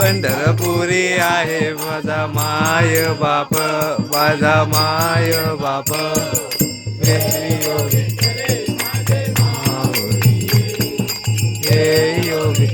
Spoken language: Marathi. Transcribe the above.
पंढरपुरी आहे माझा माय बाप माझा माय बाप. हे योगी